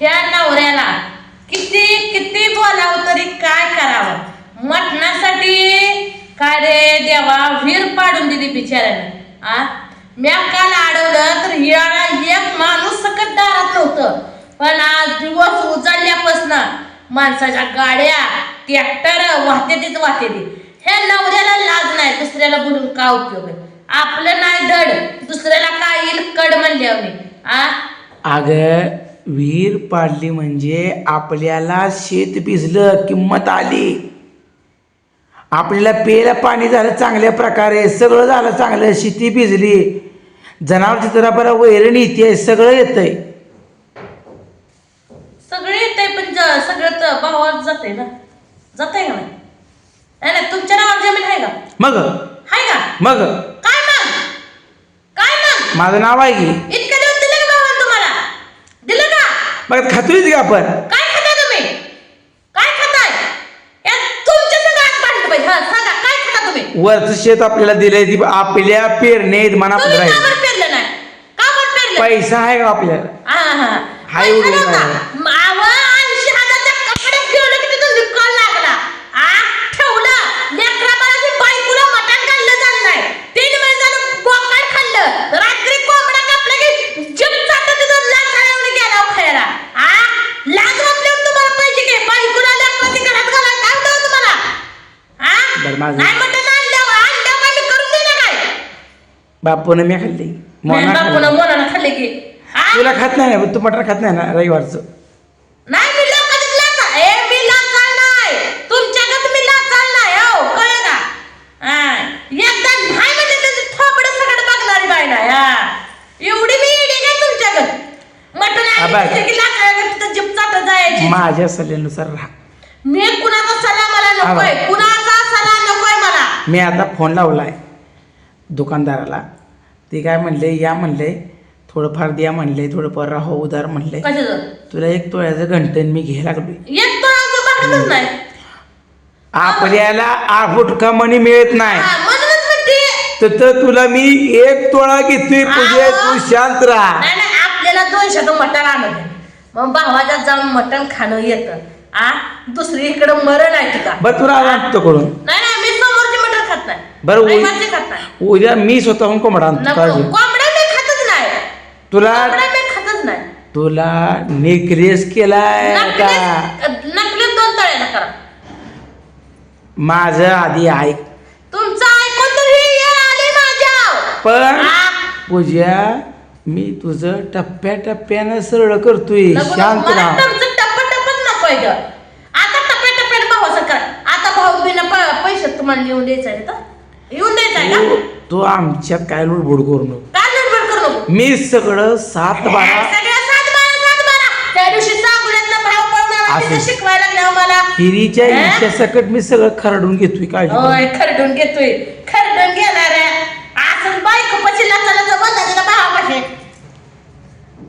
ह्या नवऱ्याला किती किती बोलावं तरी काय करावं? मटणासाठी काय रे देवा वीर पाडून दिली बिचाऱ्यानं. आ? म्या काल अडवलं तर याला एक माणूस सकट दारात नव्हतं. पण आज दिवस उजाडल्यापासनं माणसाच्या गाड्या ट्रॅक्टर वाहते तीच वाहते ह्या नवऱ्याला लाज नाही दुसऱ्याला बोलून का उपयोग आहे? आपलं नाही धड दुसऱ्याला काय येईल कड म्हणल्यावर आ? अगं विहीर पाडली म्हणजे आपल्याला शेत भिजलं किंमत आली. आपल्याला प्यायला पाणी झालं चांगल्या प्रकारे सगळं झालं चांगलं शेती भिजली. जनावरची जरा बरं वैरण येते सगळं येतंय. सगळे येते पण ज- सगळं तर भावावर जाते ना. जाते का नाही? नाही नाही, तुमच्या नावावर जमीन आहे का? मग? आहे का? मग? काय मग? काय मग? माझं नाव आहे की? इतके दिवस दिले का भावानं तुम्हाला दिलं का मग खातोय का आपण. काय खाताय तुम्ही? काय खाताय? यात तुमच्या संग आज भांडण पाहिजे. हा सांगा काय खाता तुम्ही? वरचं शेत आपल्याला दिलंय ती आपल्या पेरणे मना तुम्ही का राहील बरं पेरलं नाही. का बरं पेरलं. पैसा आहे का आपल्याला? हा हा. हाय पैसा उडून नव्हता. आहे. मावं ऐंशी हजारच्या कपड्यात ठेवलं की तिथं विकायला लागला आ ठेवलं लेकरा बाळाची बायकोला मटण खाल्लं जात नाही तीन महिने झालं बोकाड खाल्लं रात्री कोंबडा कापला की जीभ चाटत तिथं लाकडा एवढी गेला हो खायला आ लाज वाटल्यावर तुम्हाला पाहिजे की बायकोला लेकराची घरात घाला काय होतं तुम्हाला आ बरं, माझं- नाही मटण आणल्यावर आणल्यावर काय मी करून देईन काय बापून मी खाल्ली. मोना बापून खाल्ली. मोनानं खाल्ले की. आ तुला खात नाही ना तू मटण खात नाही ना रविवारचं? नाही मी लोकांचीच लाचा. ए मी लाचाळ नाही. तुमच्याकडे तुम्ही लाचाळ नाही हो कळलं का? हा, एकदा नाही म्हणजे त्याचे थोपडे सगळं बघणारी बाई नाही हा. एवढी मी इडी काय तुमच्याकडे मटण आबा. आली की लाचाळ तिथं जीप चाटत जायची? माझ्या सल्ल्यानुसार राहा. मी कुणाचा सल्ला मला नकोय? आबा. कुणाचा सल्ला नकोय मला? मी आता फोन लावलाय दुकानदाराला. ते काय म्हणले या म्हणले थोडंफार द्या म्हणले थोडंफार राहो उधार म्हणले. कशाचं? तुला एक तोळ्याचं घंटन मी घ्यायला लागलोय. एक नाही. आपल्याला आफुट कमानी मिळत नाही. हा, म्हणूनच म्हणते. तर तर तुला मी एक तोळा घेतोय पूजे तू शांत राहा. नाही नाही आपल्याला दोनशे मटण आणत आहे. मग भावाच्यात जाऊन मटण खाणं येतं. आ? दुसरी इकडे मरण आहे तुका बरं तुला आणतो कडून नाही नाही मी समोरची मटण खात नाही. बरं, नाही उद्या मी स्वतःहून कोंबडा आणतो नको काळजी. कोंबड्या मी खातच नाही. तुला मी खातच नाही. तुला नेकलेस केलाय का? दोन करा. माझं आधी ऐक. तुमचं ऐकून तर ही येळ आली माझ्या पण पूजा मी तुझं टप्प्या टप्प्यानं सरळ करतोय शांत राहा. तुमचं टप्पा टप्पाच नकोय ग. आता टप्प्या टप्प्याने भावाचं करा. आता भाऊ बिना पैसे तुम्हाला येऊन द्यायचं आहे तर. येऊन द्यायचं आहे का? तू आमच्यात काय लुडबुड करू नको. काय गडबड करू नको? मी सगळं सात बारा सगळ्या सात बारा सात बारा. त्या दिवशी भाव पडणार असं. तिथं शिकवायला लागल्या मला. हिरीच्या हे? सकट मी सगळं खरडून घेतोय काळजी करू होय खरडून घेतोय. खरडून घेणार आहे. असं बायको पशी लाचायला तर बंद तिला भावापाशी.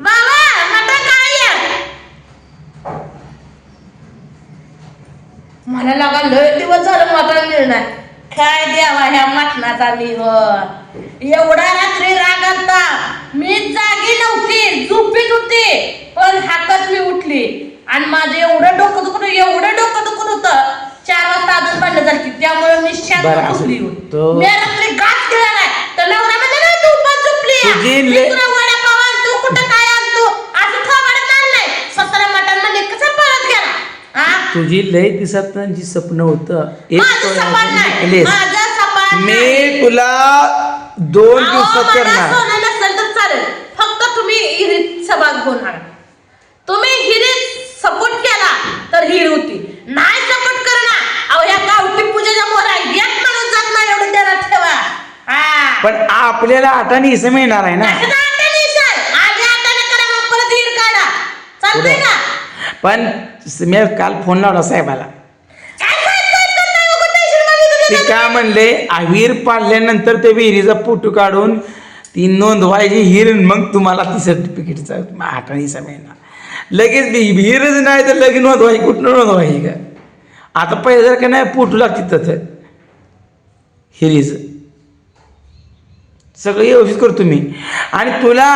बाबा मटण काय आहे? मला लागा लय दिवस झालं मटण मिळणार. काय द्यावा ह्या मटणाचा मी हो एवढा रात्री राग आलता. मी जागी नव्हती झोपीत होती. पण हातात मी उठली. आणि माझं एवढं डोकं होतं, एवढं डोकं दुखत होतं. चार वाजता अजून झाली त्यामुळे मी शांत बरं, असं झोपली तो- मी रात्री गाठ केला नाही तर नवरा म्हणजे ना तू पण झोपली तुझी मी ले- तुला वडापाव आणतो कुठं काय आणतो असं थोबाडत आणलंय स्वतःला मटण म्हणजे कसं पळत गेला हा तुझी लय दिसत जी स्वप्न होतं एक तोळ्याचं. माझं मी. तुला दोन दिवसात करणार सोनं नसेल तर चालेल फक्त तुम्ही हिरीत सहभाग घेऊन आणा तुम्ही हिरीत सपोर्ट केला तर हिर होती नाही सपोर्ट करणार अहो या गावठी पूजेच्या मोरा एक माणूस जात नाही एवढं त्याला ठेवा हा पण आपल्याला आठाने इसं मिळणार आहे ना? आधी करा, मग परत हिर काढा. चालतंय. का? पण मी काल फोन लावला साहेबाला. ते काय म्हणले? आ, विहीर पाडल्यानंतर ते विहिरीचा फोटो काढून ती नोंदवायची हिर मग तुम्हाला ती सर्टिफिकेटचा इसं मिळणार लगेच विहीरच नाही तर लगेच नोंदवायची कुठं नोंदवायची का? आता पहिले जर का नाही फोटो लागते तसं हिरीचं. सगळं व्यवस्थित करतो मी आणि तुला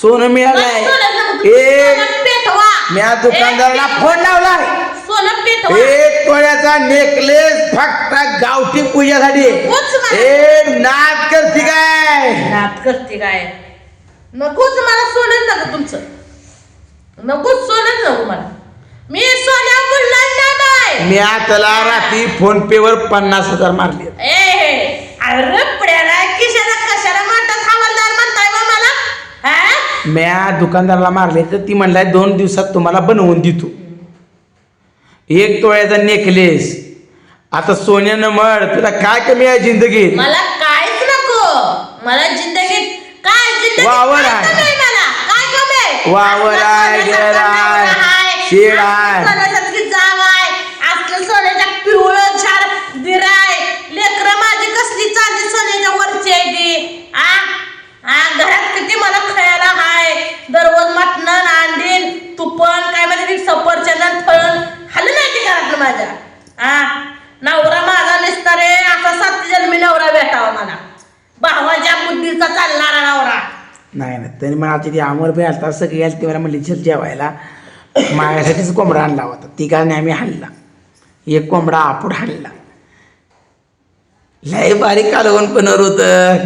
सोनं सोनं नको, एक. म्या दुकानदाराला फोन लावलाय सोनं पेटवा एक तोळ्याचा नेकलेस फक्त गावठी पूजासाठी. उच मला. एक नाच करते काय? नात करते काय? नकोच मला सोनं नको तुमचं. नकोच सोनं नको मला. मी सोन्या बोलणार नाही. बाय मी त्याला रात्री फोन पे वर पन्नास हजार मारले. ए अरे म्या दुकानदाराला मारले तर ती म्हणलाय दोन दिवसात तुम्हाला बनवून देतो. एक तोळ्याचा नेकलेस आता सोन्यानं मळ तुला काय कमी आहे जिंदगीत? मला काहीच नको. मला जिंदगीत काय जिंदगीत वावर काय आहे. कमी आहे मला? काय कमी आहे? वावर आहे, घर आहे, शेड आहे. सोन्यासारखी जाव आहे असलं सोन्याच्या पिवळं झाड दिरा आहे लेकरं माझी कसली चांदी सोन्याच्या वरची आहे ती आ आ घरात किती मला खायला हाय दररोज मटण अंडीन तुपण काय म्हणजे ती सफरचंद फळण खाल्लं नाही की घरातलं माझ्या आ नवरा माझा नसता रे. असा सात जन्मी नवरा भेटावा मला. भावाच्या बुद्धीचा चालणारा नवरा. नाही नाही तरी मला आमची ती अमर भाई आलता सगळी आली ती मला म्हणली चल जेवायला. माझ्यासाठीच कोंबडा आणला होता. ती कारण आम्ही हाणला. एक कोंबडा आपूड हाणला. लय बारीक कालवण पनर होत.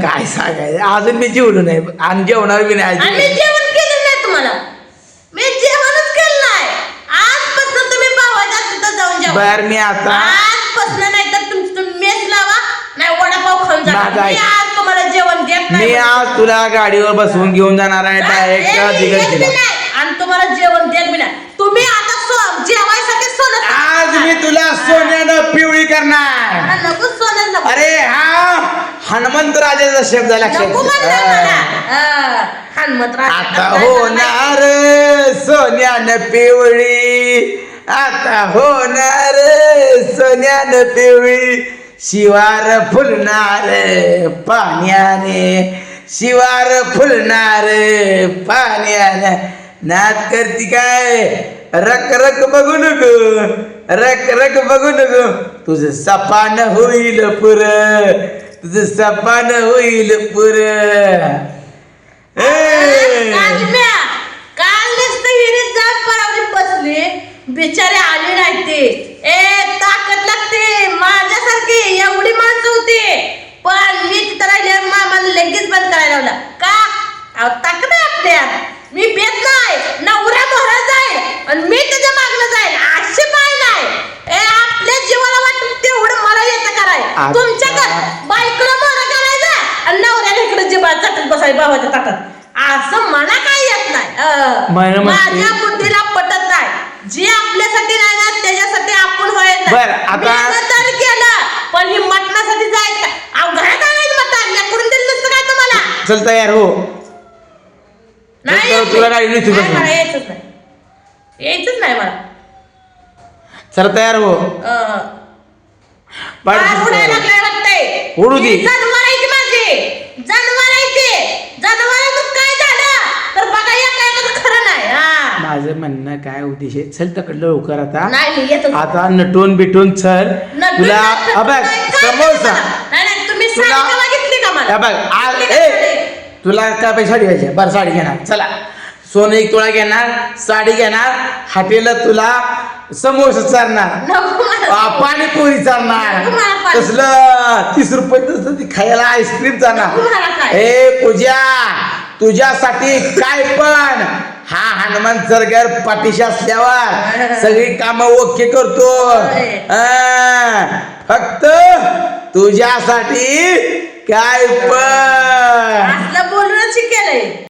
काय सांगायचं? अजून मी जेवलो नाही. आणि जेवणार बी नाही आणि. जेवण केलं नाही तुम्हाला मी जेवणच केलं नाही आजपासून तुम्ही भावाच्या तिथं जाऊन जेवा बर मी आता आजपासून नाही तर तुमचं तुम्ही मेस लावा नाही वडापाव खाऊन मी. आज तुम्हाला जेवण देत नाही. मी आज तुला गाडीवर बसवून घेऊन जाणार आहे डायरेक्ट नाही. आणि तुम्हाला जेवण देत बी नाही. तुम्ही आता सो- जेवायसाठी सोनं आज मी तुला सोन्यानं पिवळी करणार. नको सोनं अरे हा हनुमंत राजाचा शब्द हा, हनुमंतराव आता होणार सोन्यानं पिवळी. आता होणार सोन्यानं पिवळी शिवार फुलणार पाण्याने. शिवार फुलणार पाण्याने. नाच करती काय? रक रक बघू नको रक रक बघू नको तुझं सपान होईल पुर. तुझं सपान होईल पुर. काल म्या, काल नुसतं विहिरीत जाऊन परावलीत बसली बिचारे आले नाही ते. ए ताकद लागते. माझ्यासारखी एवढी माणसं होती. पण मी तिथं राहिले मामाला लगेच बंद करायला लावला. का? अहो, ताकद आहे आपल्यात. मी बेत नाही. नवऱ्या मोहरा जाईल आणि मी त्याच्या मागणं जाईल अशी पाय नाही ए आपल्या जीवाला वाटून तेवढं मला येतं कराय आता- तुमच्या घर बायकोला मोहरा करायचा आणि नवऱ्याला इकडे जिबा चाटत बसाय भावाच्या ताटात. असं मला काय येत नाही. माझ्या जे आपल्यासाठी नाही ना त्याच्यासाठी आपण नाही. बरं, आता- तर केलं पण ही मटणासाठी जायचं अहो घरात आणायचं मटण मी करून दिलं नसतं काय तुम्हाला चल तयार हो नाही तर येत तुला मी. गाडी नाही यायचंच नाही यायचंच नाही मला चल तयार हो अं, पाय पाय पुसतो. उडायला लागलाय वाटतंय. उडू दे जनावर आहे ती माझी जनावर आहे ती जनावराचं काय झालं तर बघा या काय तर खरं नाही हा माझं म्हणणं काय उद्देश आहे? चल तकडं लवकर आता. नाही. आता नटून बिटून चल. नटून तुला नाही, काय समोसा नाही नाही तुम्ही साडी तुला- का मला? आज का ए? तुला काय पैसे साडी घ्यायची बरं साडी घेणार. चला. सोनं एक तोळा घेणार साडी घेणार हॉटेलला तुला समोसा चालणार नको मला. आ, पाणीपुरी चालणार पाणी. तसलं तीस रुपये तसलं ती खायला आईस्क्रीम चालणार काय. ए पूजा तुझ्यासाठी काय पण. हा हनुमान सरगर पाठीशी असल्यावर सगळी कामं ओके करतो. फक्त तुझ्यासाठी काय पण. बोलूनच केलंय